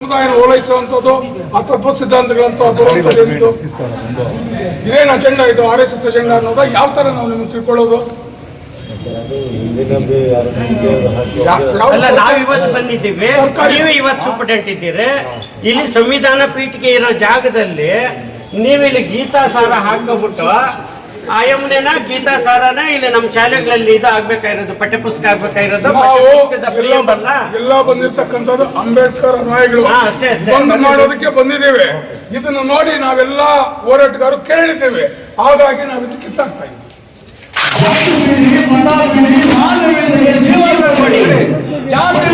ಸಮುದಾಯ ಓಲೈಸುವಂಥದ್ದು ಆ ತತ್ವ ಸಿದ್ಧಾಂತಗಳಂತ? ಇದೇನು ಅಜೆಂಡಾ ಇದು? ಆರ್ ಎಸ್ ಎಸ್ ಅಜೆಂಡಾ ಅನ್ನೋದ? ಯಾವ ತರ ನಾವು ನಿಮ್ಗೆ ತಿಳ್ಕೊಳ್ಳೋದು? ಯಾ- ಅಲ್ಲ ಸರ್ಕಾರ- ನಾವ್ ಇವತ್ತು ಬಂದಿದ್ದೀವಿ. ಸರ್ಕಾರಿ- ನೀವು ಇವತ್ತು ಸೂಪರ್ಡೆಂಟ್ ಇದ್ದೀರಿ. ಇಲ್ಲಿ ಸಂವಿಧಾನ ಪೀಠಕ್ಕೆ ಇರೋ ಜಾಗದಲ್ಲಿ ನೀವಿಲ್ಲಿ ಇಲ್ಲಿ ಗೀತಾ ಸಾರ ಹಾಕೋಬಿಟ್ಟು ಆಯಮ್ಮನೆನ ಗೀತಾ ಸಾರನ ಇಲ್ಲಿ ನಮ್ಮ ಶಾಲೆಗಳಲ್ಲಿ ಇದು ಆಗ್ಬೇಕಾಗಿರೋದು ಪಠ್ಯಪುಸ್ತಕ ಆಗ್ಬೇಕಾಗಿರೋದು ಎಲ್ಲ ಬಂದಿರ್ತಕ್ಕಂಥದ್ದು ಅಂಬೇಡ್ಕರ್ ಅನುಯಾಯಿಗಳು ಅಷ್ಟೇ, ಅಷ್ಟೇ. ಬಂದು ಮಾಡೋದಕ್ಕೆ ಬಂದಿದ್ದೇವೆ. ಇದನ್ನು ನೋಡಿ ನಾವೆಲ್ಲ ಹೋರಾಟಗಾರರು ಕೇಳಿದ್ದೇವೆ. ಹಾಗಾಗಿ ನಾವು ಇದು ಕಿತ್ತಾಗ್ತಾ ಇದ್ದೀವಿ. ಜಾತಿ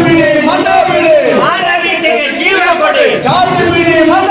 ಬಿಡಿ ಮತ ಬಿಡಿ ಮಾನವೀಯತೆಗೆ ಜೀವ ಕೊಡಿ. ಜಾತಿ ಬಿಡಿ ಮತ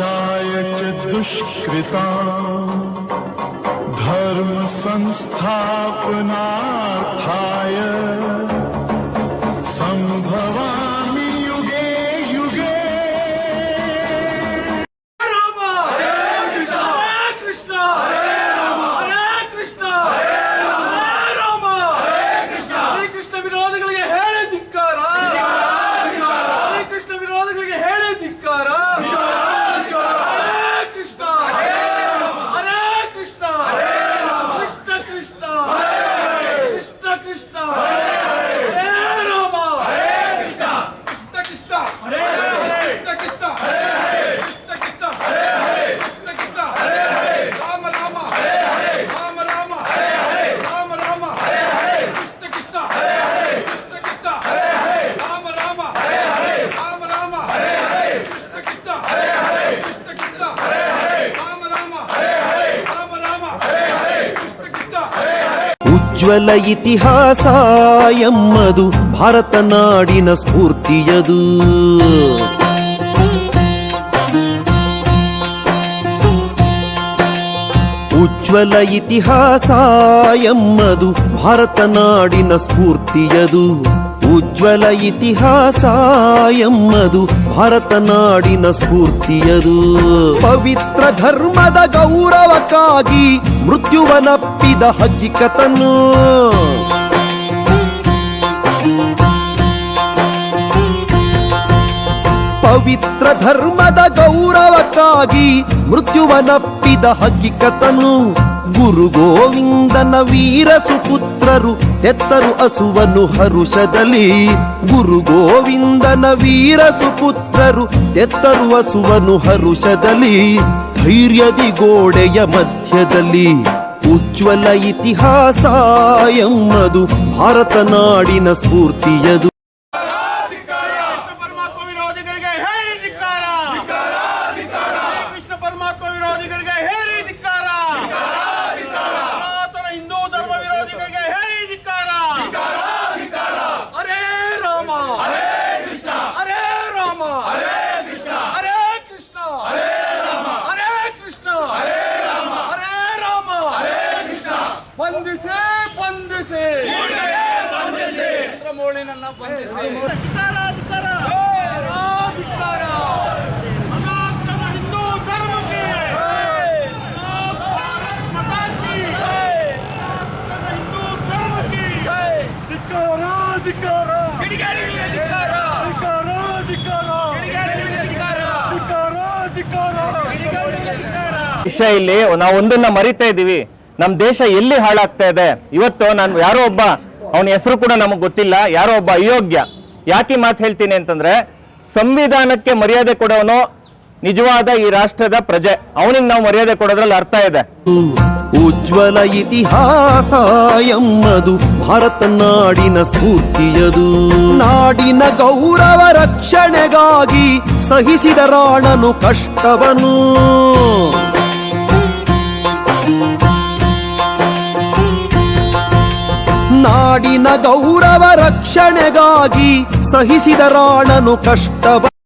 य च दुष्कृता। धर्मसंस्थापनार्थाय सम्भवामि ಉಜ್ವಲ ಇತಿಹಾಸ ಎಮ್ಮದು ಭಾರತ ನಾಡಿನ ಸ್ಫೂರ್ತಿಯದು. ಉಜ್ವಲ ಇತಿಹಾಸ ಎಮ್ಮದು ಭಾರತ ನಾಡಿನ ಸ್ಫೂರ್ತಿಯದು. ಉಜ್ವಲ ಇತಿಹಾಸ ಎಮ್ಮದು ಭಾರತ ನಾಡಿನ ಸ್ಫೂರ್ತಿಯದು. ಪವಿತ್ರ ಧರ್ಮದ ಗೌರವಕ್ಕಾಗಿ ಮೃತ್ಯುವನಪ್ಪಿದ ಹಕ್ಕಿಕತನು ಪವಿತ್ರ ಧರ್ಮದ ಗೌರವಕ್ಕಾಗಿ ಮೃತ್ಯುವನಪ್ಪಿದ ಹಕ್ಕಿಕತನು ಗುರು ಗೋವಿಂದನ ವೀರ ಸುಪುತ್ರರು ತೆತ್ತರು ಅಸುವನು ಹರುಷದಲ್ಲಿ. ಗುರು ಗೋವಿಂದನ ವೀರ ಸುಪುತ್ರರು ಎತ್ತರು ಅಸುವನು ಹರುಷದಲ್ಲಿ. ಧೈರ್ಯದಿ ಗೋಡೆಯ ಮಧ್ಯದಲ್ಲಿ ಉಜ್ವಲ ಇತಿಹಾಸ ಎಮ್ಮದು ಭಾರತ ನಾಡಿನ ಸ್ಫೂರ್ತಿಯದು ಕೃಷ್ಣ ಪರಮಾತ್ಮ ವಿರೋಧಿಗಳಿಗೆ ಹೇಳಿ ಧಿಕ್ಕಾರ ಕೃಷ್ಣ ಪರಮಾತ್ಮ ವಿರೋಧಿಗಳಿಗೆ ಹೇಳಿ ಧಿಕ್ಕಾರ ಸನಾತನ ಹಿಂದೂ ಧರ್ಮ ವಿರೋಧಿಗಳಿಗೆ ಹೇಳಿ ಧಿಕ್ಕಾರ ಹರೇ ರಾಮ ಹರೇ ಕೃಷ್ಣ ಹರೇ ರಾಮ ಹರೇ ಕೃಷ್ಣ ಹರೇ ಕೃಷ್ಣ ಹರೇ ರಾಮ ಹರೇ ಕೃಷ್ಣ ಹರೇ ರಾಮ ಹರೇ ರಾಮ ಹರೇ ಕೃಷ್ಣ ಬಂಧಿಸಿ ಬಂಧಿಸಿ ಬಂಧಿಸಿ ಚಂದ್ರಮೌಳಿನನ್ನ ಬಂಧಿಸಿ ಸನಾತನ ಹಿಂದೂ ಧರ್ಮಕ್ಕೆ ಭಾರತ್ ಮಾತಾ ಕಿ ಸನಾತನ ಹಿಂದೂ ಧರ್ಮಕ್ಕೆ ಧಿಕ್ಕಾರ ಧಿಕ್ಕಾರ ಕಿಡಿಗೇಡಿಗಳಿಗೆ ಧಿಕ್ಕಾರ ಧಿಕ್ಕಾರ ಧಿಕ್ಕಾರ ಕಿಡಿಗೇಡಿಗಳಿಗೆ ಧಿಕ್ಕಾರ ಧಿಕ್ಕಾರ ಧಿಕ್ಕಾರ ಕಿಡಿಗೇಡಿಗಳಿಗೆ ಅಧಿಕಾರ. ವಿಷಯ ಇಲ್ಲಿ ನಾವು ಒಂದನ್ನ ಮರಿತಾ ಇದ್ದೀವಿ. ನಮ್ಮ ದೇಶ ಎಲ್ಲಿ ಹಾಳಾಗ್ತಾ ಇದೆ? ಇವತ್ತು ನಾನು ಯಾರೋ ಒಬ್ಬ ಅವನ ಹೆಸರು ಕೂಡ ನಮಗೆ ಗೊತ್ತಿಲ್ಲ. ಯಾರೋ ಒಬ್ಬ ಅಯೋಗ್ಯ. ಯಾಕೆ ಮಾತು ಹೇಳ್ತೀನಿ ಅಂತಂದ್ರೆ ಸಂವಿಧಾನಕ್ಕೆ ಮರ್ಯಾದೆ ಕೊಡೋನು ನಿಜವಾದ ಈ ರಾಷ್ಟ್ರದ ಪ್ರಜೆ. ಅವನಿಗೆ ನಾವು ಮರ್ಯಾದೆ ಕೊಡೋದ್ರಲ್ಲಿ ಅರ್ಥ ಇದೆ. ಉಜ್ವಲ ಇತಿಹಾಸಯಮ್ಮದು ಭಾರತ ನಾಡಿನ ಸ್ಫೂರ್ತಿಯದು. ನಾಡಿನ ಗೌರವ ರಕ್ಷಣೆಗಾಗಿ ಸಹಿಸಿದ ರಾಣನು ಕಷ್ಟವನು. ನಾಡಿನ ಗೌರವ ರಕ್ಷಣೆಗಾಗಿ ಸಹಿಸಿದ ರಾಣನು ಕಷ್ಟವನು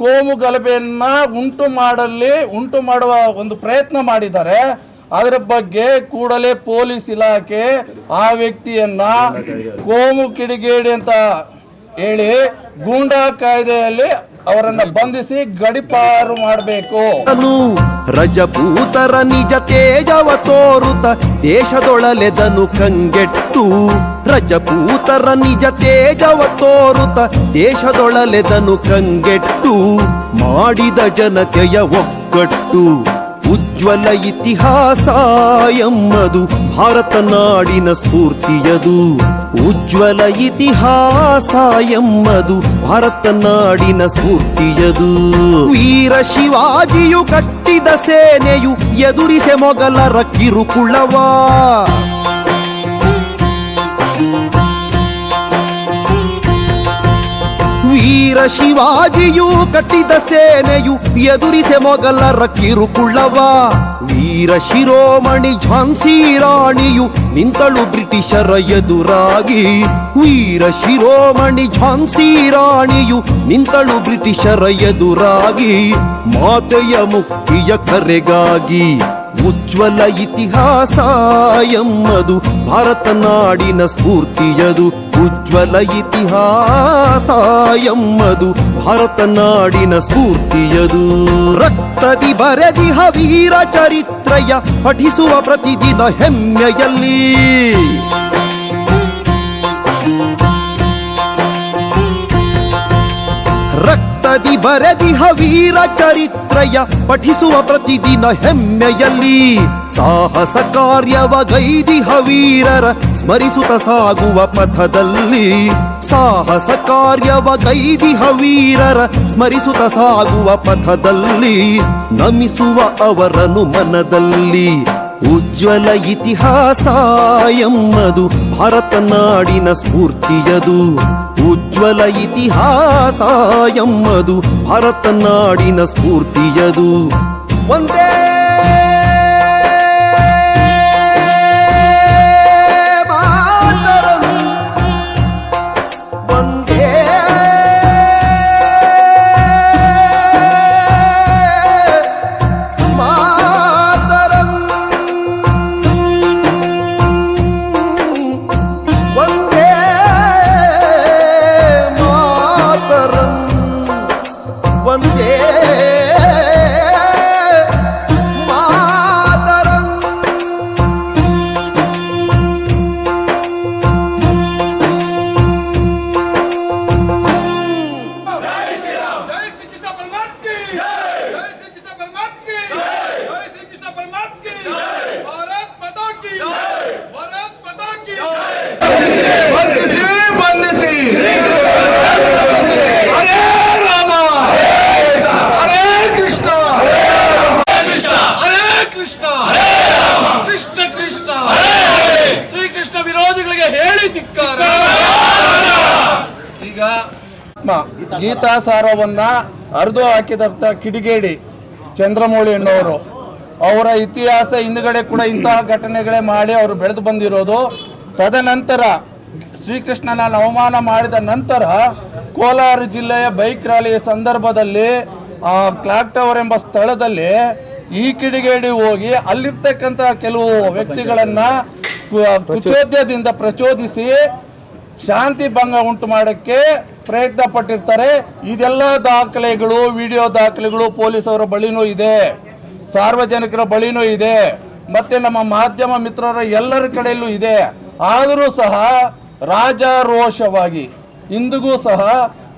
ಕೋಮು ಗಲಭೆಯನ್ನ ಉಂಟು ಮಾಡಲಿ, ಉಂಟು ಮಾಡುವ ಒಂದು ಪ್ರಯತ್ನ ಮಾಡಿದ್ದಾರೆ. ಅದರ ಬಗ್ಗೆ ಕೂಡಲೇ ಪೊಲೀಸ್ ಇಲಾಖೆ ಆ ವ್ಯಕ್ತಿಯನ್ನ ಕೋಮು ಕಿಡಿಗೇಡಿ ಅಂತ ಹೇಳಿ ಗೂಂಡಾ ಕಾಯ್ದೆಯಲ್ಲಿ ಅವರನ್ನ ಬಂಧಿಸಿ ಗಡಿಪಾರು ಮಾಡಬೇಕು. ರಜಪೂತರ ನಿಜ ತೇಜವ ತೋರುತ ದೇಶದೊಳಲೆದನು ಕಂಗೆಟ್ಟು. ರಜಪೂತರ ನಿಜ ತೇಜವ ತೋರುತ ದೇಶದೊಳಲೆದನು ಕಂಗೆಟ್ಟು, ಮಾಡಿದ ಜನತೆಯ ಒಗ್ಗಟ್ಟು. ಉಜ್ವಲ ಇತಿಹಾಸ ಎಮ್ಮದು, ಭಾರತ ನಾಡಿನ ಸ್ಫೂರ್ತಿಯದು. ಉಜ್ವಲ ಇತಿಹಾಸ ಎಮ್ಮದು, ಭಾರತ ನಾಡಿನ ಸ್ಫೂರ್ತಿಯದು. ವೀರ ಶಿವಾಜಿಯು ಕಟ್ಟಿದ ಸೇನೆಯು ಎದುರಿಸೆ ಮೊಗಲರ ಕಿರುಕುಳವಾ. ವೀರ ಶಿವಾಜಿಯು ಕಟ್ಟಿದ ಸೇನೆಯು ಎದುರಿಸೆ ಮೊಗಲರ ಕಿರುಕುಳ್ಳವ ವೀರ ಶಿರೋಮಣಿ ಝಾನ್ಸಿ ರಾಣಿಯು ನಿಂತಳು ಬ್ರಿಟಿಷರ ಎದುರಾಗಿ. ವೀರ ಶಿರೋಮಣಿ ಝಾನ್ಸಿ ರಾಣಿಯು ನಿಂತಳು ಬ್ರಿಟಿಷರ ಎದುರಾಗಿ. ಮಾತೆಯ ಮುಕ್ತಿಯ ಕರೆಗಾಗಿ ಉಜ್ವಲ ಇತಿಹಾಸ ಎಮ್ಮದು ಭಾರತ ನಾಡಿನ ಸ್ಫೂರ್ತಿಯದು. ಉಜ್ವಲ ಇತಿಹಾಸ ಎಮ್ಮದು ಭಾರತ ನಾಡಿನ ಸ್ಫೂರ್ತಿಯದು. ರಕ್ತದಿ ಬರೆದಿಹ ವೀರ ಚರಿತ್ರೆಯ ಪಠಿಸುವ ಪ್ರತಿದಿನ ಹೆಮ್ಮೆಯಲ್ಲಿ. ರಕ್ತದಿ ಬರೆದಿಹ ವೀರ ಚರಿತ್ರೆಯ ಪಠಿಸುವ ಪ್ರತಿದಿನ ಹೆಮ್ಮೆಯಲ್ಲಿ ಸಾಹಸ ಕಾರ್ಯವ ಗೈದಿ ಹವೀರರ ಸ್ಮರಿಸುತ್ತ ಸಾಗುವ ಪಥದಲ್ಲಿ ಸಾಹಸ ಕಾರ್ಯವ ಗೈದಿ ಹವೀರರ ಸ್ಮರಿಸುತ್ತ ಸಾಗುವ ಪಥದಲ್ಲಿ ನಮಿಸುವ ಅವರನು ಮನದಲ್ಲಿ ಉಜ್ವಲ ಇತಿಹಾಸ ಎಮ್ಮದು ಭಾರತ ನಾಡಿನ ಸ್ಫೂರ್ತಿಯದು. ಉಜ್ವಲ ಇತಿಹಾಸ ಎಮ್ಮದು ಭಾರತ ನಾಡಿನ ಸ್ಫೂರ್ತಿಯದು. ಒಂದೇ ಗೀತಾ ಸಾರವನ್ನ ಹರಿದು ಹಾಕಿದಂತ ಕಿಡಿಗೇಡಿ ಚಂದ್ರಮೌಳಿ ಎನ್ನುವರು. ಅವರ ಇತಿಹಾಸ ಹಿಂದುಗಡೆ ಕೂಡ ಇಂತಹ ಘಟನೆಗಳೇ ಮಾಡಿ ಅವರು ಬೆಳೆದು ಬಂದಿರೋದು. ತದನಂತರ ಶ್ರೀಕೃಷ್ಣನ ಅವಮಾನ ಮಾಡಿದ ನಂತರ ಕೋಲಾರ ಜಿಲ್ಲೆಯ ಬೈಕ್ ರ್ಯಾಲಿಯ ಸಂದರ್ಭದಲ್ಲಿ ಆ ಕ್ಲಾಕ್ ಟವರ್ ಎಂಬ ಸ್ಥಳದಲ್ಲಿ ಈ ಕಿಡಿಗೇಡಿ ಹೋಗಿ ಅಲ್ಲಿರ್ತಕ್ಕಂಥ ಕೆಲವು ವ್ಯಕ್ತಿಗಳನ್ನ ಕುಚೋದ್ಯದಿಂದ ಪ್ರಚೋದಿಸಿ ಶಾಂತಿ ಭಂಗ ಉಂಟು ಮಾಡೋಕ್ಕೆ ಪ್ರಯತ್ನ ಪಟ್ಟಿರ್ತಾರೆ. ಇದೆಲ್ಲ ದಾಖಲೆಗಳು, ವಿಡಿಯೋ ದಾಖಲೆಗಳು ಪೊಲೀಸರ ಬಳಿನೂ ಇದೆ. ಸಾರ್ವಜನಿಕರ ಬಳಿನೂ ಇದೆ. ಮತ್ತೆ ನಮ್ಮ ಮಾಧ್ಯಮ ಮಿತ್ರರ ಎಲ್ಲರ ಕಡೆಯಲ್ಲೂ ಇದೆ. ಆದರೂ ಸಹ ರಾಜಾರೋಷವಾಗಿ, ಇಂದಿಗೂ ಸಹ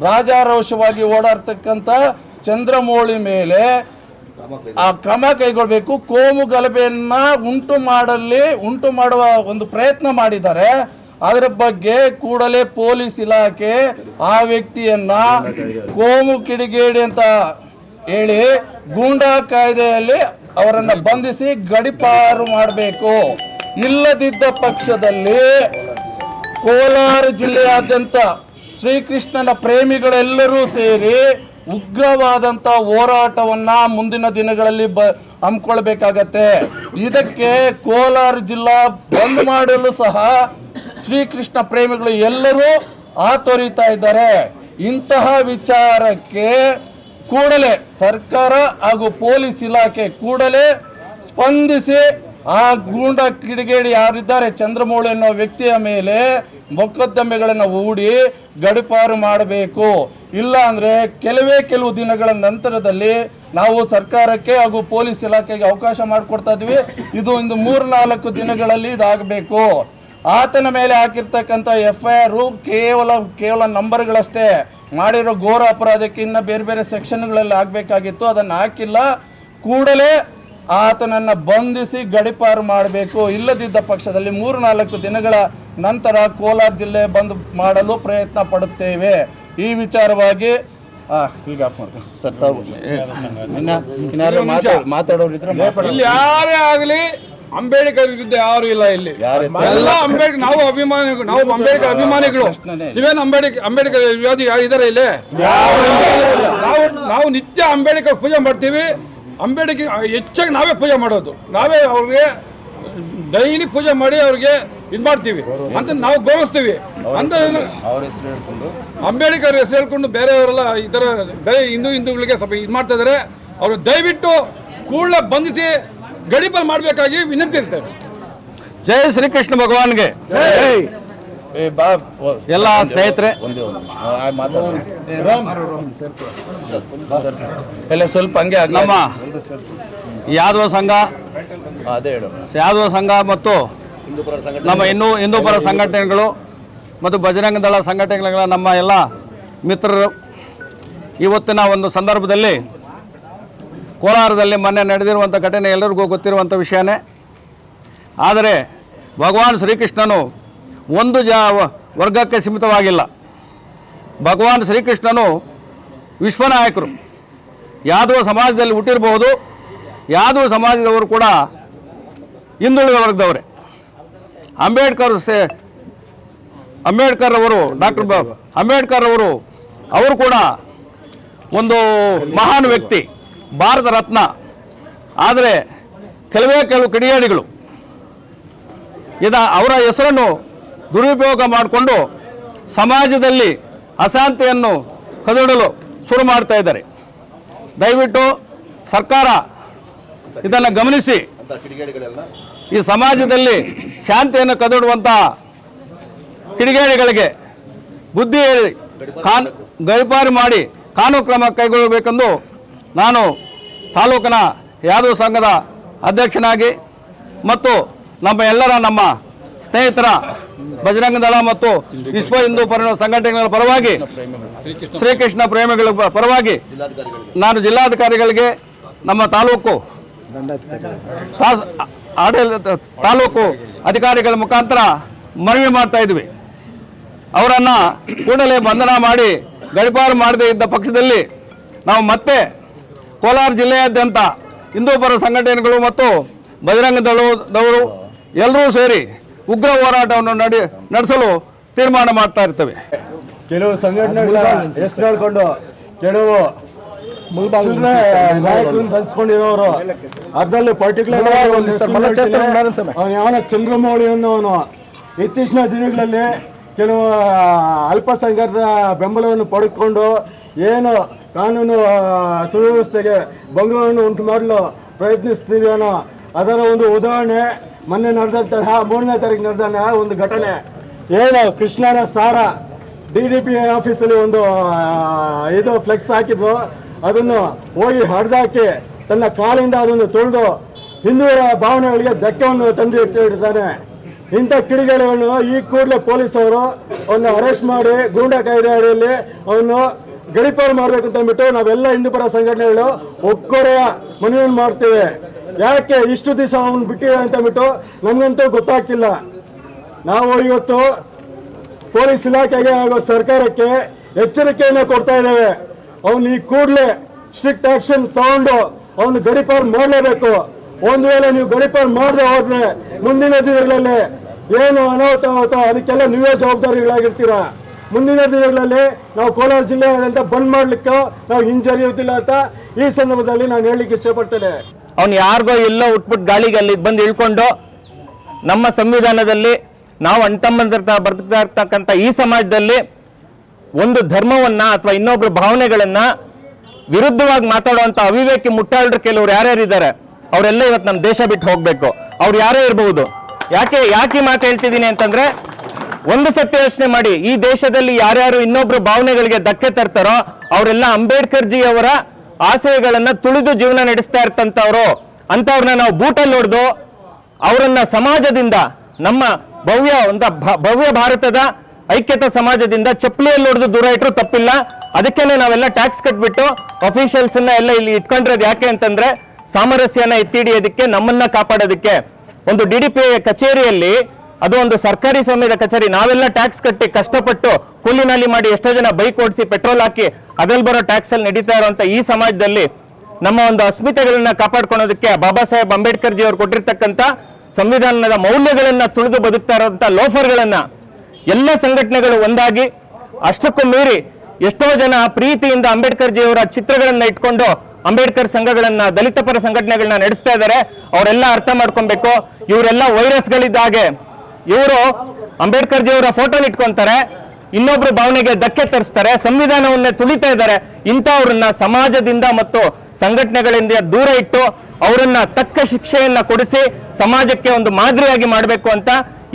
ರಾಜಾರೋಷವಾಗಿ ಓಡಾಡ್ತಕ್ಕಂಥ ಚಂದ್ರಮೌಳಿ ಮೇಲೆ ಆ ಕ್ರಮ ಕೈಗೊಳ್ಬೇಕು. ಕೋಮು ಗಲಭೆಯನ್ನು ಉಂಟು ಮಾಡಲಿ ಉಂಟು ಮಾಡುವ ಒಂದು ಪ್ರಯತ್ನ ಮಾಡಿದ್ದಾರೆ. ಅದರ ಬಗ್ಗೆ ಕೂಡಲೇ ಪೊಲೀಸ್ ಇಲಾಖೆ ಆ ವ್ಯಕ್ತಿಯನ್ನ ಕೋಮು ಕಿಡಿಗೇಡಿ ಅಂತ ಹೇಳಿ ಗೂಂಡಾ ಕಾಯ್ದೆಯಲ್ಲಿ ಅವರನ್ನ ಬಂಧಿಸಿ ಗಡಿಪಾರು ಮಾಡಬೇಕು. ಇಲ್ಲದಿದ್ದ ಪಕ್ಷದಲ್ಲಿ ಕೋಲಾರ ಜಿಲ್ಲೆಯಾದ್ಯಂತ ಶ್ರೀಕೃಷ್ಣನ ಪ್ರೇಮಿಗಳೆಲ್ಲರೂ ಸೇರಿ ಉಗ್ರವಾದಂಥ ಹೋರಾಟವನ್ನ ಮುಂದಿನ ದಿನಗಳಲ್ಲಿ ಬ ಹಮ್ಮಿಕೊಳ್ಬೇಕಾಗತ್ತೆ. ಇದಕ್ಕೆ ಕೋಲಾರ ಜಿಲ್ಲಾ ಬಂದ್ ಮಾಡಲು ಸಹ ಶ್ರೀಕೃಷ್ಣ ಪ್ರೇಮಿಗಳು ಎಲ್ಲರೂ ಆತೊರಿತಾ ಇದ್ದಾರೆ. ಇಂತಹ ವಿಚಾರಕ್ಕೆ ಕೂಡಲೇ ಸರ್ಕಾರ ಹಾಗೂ ಪೊಲೀಸ್ ಇಲಾಖೆ ಕೂಡಲೇ ಸ್ಪಂದಿಸಿ ಆ ಗೂಂಡ ಕಿಡಿಗೇಡಿ ಯಾರಿದ್ದಾರೆ, ಚಂದ್ರಮೌಳಿ ಅನ್ನೋ ವ್ಯಕ್ತಿಯ ಮೇಲೆ ಮೊಕದ್ದಮೆಗಳನ್ನು ಹೂಡಿ ಗಡಿಪಾರು ಮಾಡಬೇಕು. ಇಲ್ಲ ಅಂದರೆ ಕೆಲವೇ ಕೆಲವು ದಿನಗಳ ನಂತರದಲ್ಲಿ ನಾವು ಸರ್ಕಾರಕ್ಕೆ ಹಾಗೂ ಪೊಲೀಸ್ ಇಲಾಖೆಗೆ ಅವಕಾಶ ಮಾಡಿಕೊಡ್ತಾ ಇದ್ವಿ. ಇದು ಒಂದು ಮೂರು ನಾಲ್ಕು ದಿನಗಳಲ್ಲಿ ಇದಾಗಬೇಕು. ಆತನ ಮೇಲೆ ಹಾಕಿರ್ತಕ್ಕಂಥ ಎಫ್ ಐ ಆರು ಕೇವಲ ಕೇವಲ ನಂಬರ್ಗಳಷ್ಟೇ. ಮಾಡಿರೋ ಘೋರ ಅಪರಾಧಕ್ಕೆ ಇನ್ನ ಬೇರೆ ಬೇರೆ ಸೆಕ್ಷನ್ಗಳಲ್ಲಿ ಆಗಬೇಕಾಗಿತ್ತು ಅದನ್ನು ಹಾಕಿಲ್ಲ. ಕೂಡಲೇ ಆತನನ್ನು ಬಂಧಿಸಿ ಗಡಿಪಾರು ಮಾಡಬೇಕು. ಇಲ್ಲದಿದ್ದ ಪಕ್ಷದಲ್ಲಿ ಮೂರು ನಾಲ್ಕು ದಿನಗಳ ನಂತರ ಕೋಲಾರ ಜಿಲ್ಲೆ ಬಂದ್ ಮಾಡಲು ಪ್ರಯತ್ನ ಪಡುತ್ತೇವೆ. ಈ ವಿಚಾರವಾಗಿ ಮಾತಾಡೋರು ಈಗ ಸರ್ ತಾವು ಮಾತಾಡೋರಿದ್ರೆ ಇಲ್ಲಿ ಯಾರೇ ಆಗಲಿ ಅಂಬೇಡ್ಕರ್ ವಿರುದ್ಧ ಯಾರು ಇಲ್ಲ ಇಲ್ಲಿ. ಎಲ್ಲಾ ಅಂಬೇಡ್ಕರ್ ನಾವು ಅಭಿಮಾನಿಗಳು ನಾವು ಅಂಬೇಡ್ಕರ್ ಅಭಿಮಾನಿಗಳು. ನೀವೇನು ಅಂಬೇಡ್ಕರ್ ಅಂಬೇಡ್ಕರ್ ವಿರೋಧಿ ಇದಾರೆ ಇಲ್ಲಿ? ನಾವು ನಾವು ನಿತ್ಯ ಅಂಬೇಡ್ಕರ್ ಪೂಜೆ ಮಾಡ್ತೀವಿ. ಅಂಬೇಡ್ಕರ್ ಹೆಚ್ಚಾಗಿ ನಾವೇ ಪೂಜೆ ಮಾಡೋದು. ನಾವೇ ಅವ್ರಿಗೆ ಡೈಲಿ ಪೂಜೆ ಮಾಡಿ ಅವ್ರಿಗೆ ಇದು ಮಾಡ್ತೀವಿ. ಅಂತ ನಾವು ಗೌರವಿಸ್ತೀವಿ. ಅಂತ ಅಂಬೇಡ್ಕರ್ ಹೆಸರು ಹೇಳ್ಕೊಂಡು ಬೇರೆಯವರೆಲ್ಲ ಈ ಥರ ಬೇರೆ ಹಿಂದೂ ಹಿಂದೂಗಳಿಗೆ ಸ್ವಲ್ಪ ಇದು ಮಾಡ್ತಾ ಇದ್ದಾರೆ ಅವರು ದಯವಿಟ್ಟು ಕೂಡಲೇ ಬಂಧಿಸಿ ಗಡಿಪಾರು ಮಾಡಬೇಕಾಗಿ ವಿನಂತಿಸ್ತೇವೆ ಜೈ ಶ್ರೀಕೃಷ್ಣ ಭಗವಾನ್ಗೆ. ಏ ಬಾ ಎಲ್ಲ ಸ್ನೇಹಿತರೆ. ಎಲ್ಲ ಸ್ವಲ್ಪ ಹಂಗೆ. ನಮ್ಮ ಯಾದವ ಸಂಘ ಅದೇ ಹೇಳು. ಯಾದವ ಸಂಘ ಮತ್ತು ನಮ್ಮ ಇನ್ನೂ ಹಿಂದೂಪರ ಸಂಘಟನೆಗಳು ಮತ್ತು ಬಜರಂಗ ದಳ ಸಂಘಟನೆಗಳ ನಮ್ಮ ಎಲ್ಲ ಮಿತ್ರರು. ಇವತ್ತಿನ ಒಂದು ಸಂದರ್ಭದಲ್ಲಿ ಕೋಲಾರದಲ್ಲಿ ಮೊನ್ನೆ ನಡೆದಿರುವಂಥ ಘಟನೆ ಎಲ್ಲರಿಗೂ ಗೊತ್ತಿರುವಂಥ ವಿಷಯನೇ. ಆದರೆ ಭಗವಾನ್ ಶ್ರೀಕೃಷ್ಣನು ಒಂದು ಜ ವರ್ಗಕ್ಕೆ ಸೀಮಿತವಾಗಿಲ್ಲ. ಭಗವಾನ್ ಶ್ರೀಕೃಷ್ಣನು ವಿಶ್ವನಾಯಕರು. ಯಾದವ ಸಮಾಜದಲ್ಲಿ ಹುಟ್ಟಿರಬಹುದು ಯಾದವ ಸಮಾಜದವರು ಕೂಡ ಹಿಂದುಳಿದ ವರ್ಗದವರೇ. ಅಂಬೇಡ್ಕರ್ ಸೇ, ಅಂಬೇಡ್ಕರ್ ಅವರು, ಡಾಕ್ಟರ್ ಅಂಬೇಡ್ಕರ್ ಅವರು ಅವರು ಕೂಡ ಒಂದು ಮಹಾನ್ ವ್ಯಕ್ತಿ. ಭಾರತ ರತ್ನ. ಆದರೆ ಕೆಲವೇ ಕೆಲವು ಕಿಡಿಯಾಡಿಗಳು ಇದ ಅವರ ಹೆಸರನ್ನು ದುರುಪಯೋಗ ಮಾಡಿಕೊಂಡು ಸಮಾಜದಲ್ಲಿ ಅಶಾಂತಿಯನ್ನು ಕದಡಲು ಶುರು ಮಾಡ್ತಾ ಇದ್ದಾರೆ. ದಯವಿಟ್ಟು ಸರ್ಕಾರ ಇದನ್ನು ಗಮನಿಸಿ. ಈ ಸಮಾಜದಲ್ಲಿ ಶಾಂತಿಯನ್ನು ಕದಡುವಂತಹ ಕಿಡಿಗೇಡಿಗಳಿಗೆ ಬುದ್ಧಿ ಹೇಳಿ ಕಾನ್ ಗೈಪಾರಿ ಮಾಡಿ ಕಾನೂನು ಕ್ರಮ ಕೈಗೊಳ್ಳಬೇಕೆಂದು ನಾನು ತಾಲೂಕಿನ ಯಾದವ ಸಂಘದ ಅಧ್ಯಕ್ಷನಾಗಿ ಮತ್ತು ನಮ್ಮ ಎಲ್ಲರ ನಮ್ಮ ಸ್ನೇಹಿತರ ಬಜರಂಗ ದಳ ಮತ್ತು ವಿಶ್ವ ಹಿಂದೂ ಪರ ಸಂಘಟನೆಗಳ ಪರವಾಗಿ ಶ್ರೀಕೃಷ್ಣ ಪ್ರೇಮಿಗಳ ಪರವಾಗಿ ನಾನು ಜಿಲ್ಲಾಧಿಕಾರಿಗಳಿಗೆ ನಮ್ಮ ತಾಲೂಕು ಆಡಳಿತ ತಾಲೂಕು ಅಧಿಕಾರಿಗಳ ಮುಖಾಂತರ ಮನವಿ ಮಾಡ್ತಾ ಇದ್ವಿ. ಅವರನ್ನು ಕೂಡಲೇ ಬಂಧನ ಮಾಡಿ ಗಡಿಪಾರು ಮಾಡದೇ ಇದ್ದ ಪಕ್ಷದಲ್ಲಿ ನಾವು ಮತ್ತೆ ಕೋಲಾರ ಜಿಲ್ಲೆಯಾದ್ಯಂತ ಹಿಂದೂಪರ ಸಂಘಟನೆಗಳು ಮತ್ತು ಬಜರಂಗ ದಳದವರು ಎಲ್ಲರೂ ಸೇರಿ ಉಗ್ರ ಹೋರಾಟವನ್ನು ನಡೆ ನಡೆಸಲು ತೀರ್ಮಾನ ಮಾಡ್ತಾ ಇರ್ತವೆ. ಕೆಲವು ಸಂಘಟನೆಗಳ ಹೆಸರು ಹೇಳ್ಕೊಂಡು ಕೆಲವು ತನ್ಸ್ಕೊಂಡಿರೋರು ಅದರಲ್ಲಿ ಪರ್ಟಿಕ್ಯುಲರ್ ಅವನು ಚಂದ್ರಮೌಳಿ ಅನ್ನೋನು ಇತ್ತೀಚಿನ ದಿನಗಳಲ್ಲಿ ಕೆಲವು ಅಲ್ಪಸಂಖ್ಯಾತರ ಬೆಂಬಲವನ್ನು ಪಡೆದುಕೊಂಡು ಏನು ಕಾನೂನು ಸುವ್ಯವಸ್ಥೆಗೆ ಭಂಗವನ್ನು ಉಂಟು ಮಾಡಲು ಪ್ರಯತ್ನಿಸ್ತಿದ್ದೇನೋ ಅದರ ಒಂದು ಉದಾಹರಣೆ ಮೊನ್ನೆ ನಡೆದಂತಹ, ಮೂರನೇ ತಾರೀಕು ನಡೆದ ಒಂದು ಘಟನೆ. ಏನು, ಕೃಷ್ಣನ ಸಾರ ಡಿ ಡಿ ಪಿ ಆಫೀಸಲ್ಲಿ ಒಂದು ಇದು ಫ್ಲೆಕ್ಸ್ ಹಾಕಿದ್ರು. ಅದನ್ನು ಹೋಗಿ ಹರಿದಾಕಿ ತನ್ನ ಕಾಲಿಂದ ಅದನ್ನು ತೊಳೆದು ಹಿಂದೂರ ಭಾವನೆಗಳಿಗೆ ಧಕ್ಕೆಯನ್ನು ತಂದು ಇಟ್ಟಿದ್ದಾನೆ ಇಂಥ ಕಿಡಿಗೇಡಿಗಳನ್ನು ಈ ಕೂಡಲೇ ಪೊಲೀಸವರು ಅವನ್ನು ಅರೆಸ್ಟ್ ಮಾಡಿ, ಗೂಂಡಾ ಕಾಯ್ದೆ ಅಡಿಯಲ್ಲಿ ಅವನು ಗಡಿಪಾರು ಮಾಡಬೇಕು ಅಂದ್ಬಿಟ್ಟು ನಾವೆಲ್ಲ ಹಿಂದೂಪರ ಸಂಘಟನೆಗಳು ಒಕ್ಕೊರೆಯ ಮನವಿಯನ್ನು ಮಾಡ್ತೇವೆ. ಯಾಕೆ ಇಷ್ಟು ದಿವಸ ಅವನು ಬಿಟ್ಟಿದೆ ಅಂತ ಅಂದ್ಬಿಟ್ಟು ನಮಗಂತೂ ಗೊತ್ತಾಗ್ತಿಲ್ಲ. ನಾವು ಇವತ್ತು ಪೊಲೀಸ್ ಇಲಾಖೆಗೆ ಹಾಗೂ ಸರ್ಕಾರಕ್ಕೆ ಎಚ್ಚರಿಕೆಯನ್ನು ಕೊಡ್ತಾ ಇದ್ದೇವೆ. ಅವನು ಈ ಕೂಡಲೇ ಸ್ಟ್ರಿಕ್ಟ್ ಆಕ್ಷನ್ ತಗೊಂಡು ಅವನು ಗಡಿಪಾರು ಮಾಡಲೇಬೇಕು. ಒಂದು ವೇಳೆ ನೀವು ಗಡಿಪಾರು ಮಾಡದೆ ಹೋದ್ರೆ ಮುಂದಿನ ದಿನಗಳಲ್ಲಿ ಏನು ಅನಾಹುತ ಆಗುತ್ತೋ ಅದಕ್ಕೆಲ್ಲ ನೀವೇ ಜವಾಬ್ದಾರಿಗಳಾಗಿರ್ತೀರಾ? ಮುಂದಿನ ದಿನಗಳಲ್ಲಿ ನಾವು ಕೋಲಾರ ಜಿಲ್ಲೆಯಾದಂತ ಬಂದ್ ಮಾಡ್ಲಿಕ್ಕೆ ನಾವು ಹಿಂಜರಿಯುವುದಿಲ್ಲ ಅಂತ ಈ ಸಂದರ್ಭದಲ್ಲಿ ನಾನು ಹೇಳಲಿಕ್ಕೆ ಇಷ್ಟಪಡ್ತೇನೆ. ಅವ್ನು ಯಾರಿಗೋ ಎಲ್ಲೋ ಉಟ್ಬಿಟ್ಟು ಗಾಳಿಗೆ ಅಲ್ಲಿ ಬಂದು ಇಳ್ಕೊಂಡು ನಮ್ಮ ಸಂವಿಧಾನದಲ್ಲಿ ನಾವು ಅಣ್ತಮ್ಮಂದಿರ್ತಾ ಬದುಕ್ತಾ ಇರ್ತಕ್ಕಂಥ ಈ ಸಮಾಜದಲ್ಲಿ ಒಂದು ಧರ್ಮವನ್ನ ಅಥವಾ ಇನ್ನೊಬ್ರ ಭಾವನೆಗಳನ್ನ ವಿರುದ್ಧವಾಗಿ ಮಾತಾಡುವಂತ ಅವಿವೇಕಿ ಮುಟ್ಟಾಳರು ಕೆಲವರು ಯಾರ್ಯಾರಿದ್ದಾರೆ, ಅವರೆಲ್ಲ ಇವತ್ತು ನಮ್ಮ ದೇಶ ಬಿಟ್ಟು ಹೋಗಬೇಕು. ಅವ್ರು ಯಾರೇ ಇರಬಹುದು ಯಾಕೆ ಯಾಕೆ ಮಾತು ಹೇಳ್ತಿದ್ದೀನಿ ಅಂತಂದ್ರೆ ಒಂದು ಸತ್ಯ ಯೋಚನೆ ಮಾಡಿ, ಈ ದೇಶದಲ್ಲಿ ಯಾರ್ಯಾರು ಇನ್ನೊಬ್ರ ಭಾವನೆಗಳಿಗೆ ಧಕ್ಕೆ ತರ್ತಾರೋ, ಅವರೆಲ್ಲ ಅಂಬೇಡ್ಕರ್ ಜಿ ಅವರ ಆಶಯಗಳನ್ನ ತುಳಿದು ಜೀವನ ನಡೆಸ್ತಾ ಇರ್ತಂತವ್ರು ಅಂತವ್ರನ್ನ ನಾವು ಬೂಟಲ್ಲಿ ಹೊಡೆದು ಅವರನ್ನ ಸಮಾಜದಿಂದ, ನಮ್ಮ ಭವ್ಯ ಒಂದು ಭವ್ಯ ಭಾರತದ ಐಕ್ಯತಾ ಸಮಾಜದಿಂದ ಚಪ್ಪಲಿಯಲ್ಲಿ ಹೊಡೆದು ದೂರ ಇಟ್ಟರು ತಪ್ಪಿಲ್ಲ. ಅದಕ್ಕೇನೆ ನಾವೆಲ್ಲ ಟ್ಯಾಕ್ಸ್ ಕಟ್ಬಿಟ್ಟು ಅಫಿಷಿಯಲ್ಸ್ ಎಲ್ಲ ಇಲ್ಲಿ ಇಟ್ಕೊಂಡಿರೋದು ಯಾಕೆ ಅಂತಂದ್ರೆ ಸಾಮರಸ್ಯನ ಎತ್ತಿ ಹಿಡಿಯೋದಕ್ಕೆ ನಮ್ಮನ್ನ ಕಾಪಾಡೋದಕ್ಕೆ. ಒಂದು ಡಿ ಡಿ ಪಿ ಕಚೇರಿಯಲ್ಲಿ ಅದು ಒಂದು ಸರ್ಕಾರಿ ಸ್ವಾಮ್ಯದ ಕಚೇರಿ. ನಾವೆಲ್ಲ ಟ್ಯಾಕ್ಸ್ ಕಟ್ಟಿ ಕಷ್ಟಪಟ್ಟು ಕೂಲಿ ನಾಲಿ ಮಾಡಿ ಎಷ್ಟೋ ಜನ ಬೈಕ್ ಓಡಿಸಿ ಪೆಟ್ರೋಲ್ ಹಾಕಿ ಅದ್ರಲ್ಲಿ ಬರೋ ಟ್ಯಾಕ್ಸ್ ಅಲ್ಲಿ ನಡೀತಾ ಇರುವಂತ ಈ ಸಮಾಜದಲ್ಲಿ ನಮ್ಮ ಒಂದು ಅಸ್ಮಿತೆಗಳನ್ನ ಕಾಪಾಡ್ಕೊಳೋದಕ್ಕೆ ಬಾಬಾ ಸಾಹೇಬ್ ಅಂಬೇಡ್ಕರ್ ಜಿ ಅವರು ಕೊಟ್ಟಿರ್ತಕ್ಕಂಥ ಸಂವಿಧಾನದ ಮೌಲ್ಯಗಳನ್ನ ತುಳಿದು ಬದುಕ್ತಾ ಇರುವಂತ ಲೋಫರ್ಗಳನ್ನ ಎಲ್ಲ ಸಂಘಟನೆಗಳು ಒಂದಾಗಿ ಅಷ್ಟಕ್ಕೂ ಮೀರಿ ಎಷ್ಟೋ ಜನ ಪ್ರೀತಿಯಿಂದ ಅಂಬೇಡ್ಕರ್ ಜಿ ಅವರ ಚಿತ್ರಗಳನ್ನ ಇಟ್ಕೊಂಡು ಅಂಬೇಡ್ಕರ್ ಸಂಘಗಳನ್ನ, ದಲಿತ ಪರ ಸಂಘಟನೆಗಳನ್ನ ನಡೆಸ್ತಾ ಇದ್ದಾರೆ. ಅವರೆಲ್ಲ ಅರ್ಥ ಮಾಡ್ಕೊಬೇಕು. ಇವರೆಲ್ಲ ವೈರಸ್ಗಳಿದ್ದ ಹಾಗೆ ಇವರು ಅಂಬೇಡ್ಕರ್ ಜಿ ಅವರ ಫೋಟೋನ ಇಟ್ಕೊಂತಾರೆ, ಇನ್ನೊಬ್ರು ಭಾವನೆಗೆ ಧಕ್ಕೆ ತರಿಸ್ತಾರೆ, ಸಂವಿಧಾನವನ್ನೇ ತುಳಿತಾ ಇದ್ದಾರೆ. ಇಂಥವ್ರನ್ನ ಸಮಾಜದಿಂದ ಮತ್ತು ಸಂಘಟನೆಗಳಿಂದ ದೂರ ಇಟ್ಟು ಅವರನ್ನ ತಕ್ಕ ಶಿಕ್ಷೆಯನ್ನ ಕೊಡಿಸಿ ಸಮಾಜಕ್ಕೆ ಒಂದು ಮಾದರಿಯಾಗಿ ಮಾಡಬೇಕು ಅಂತ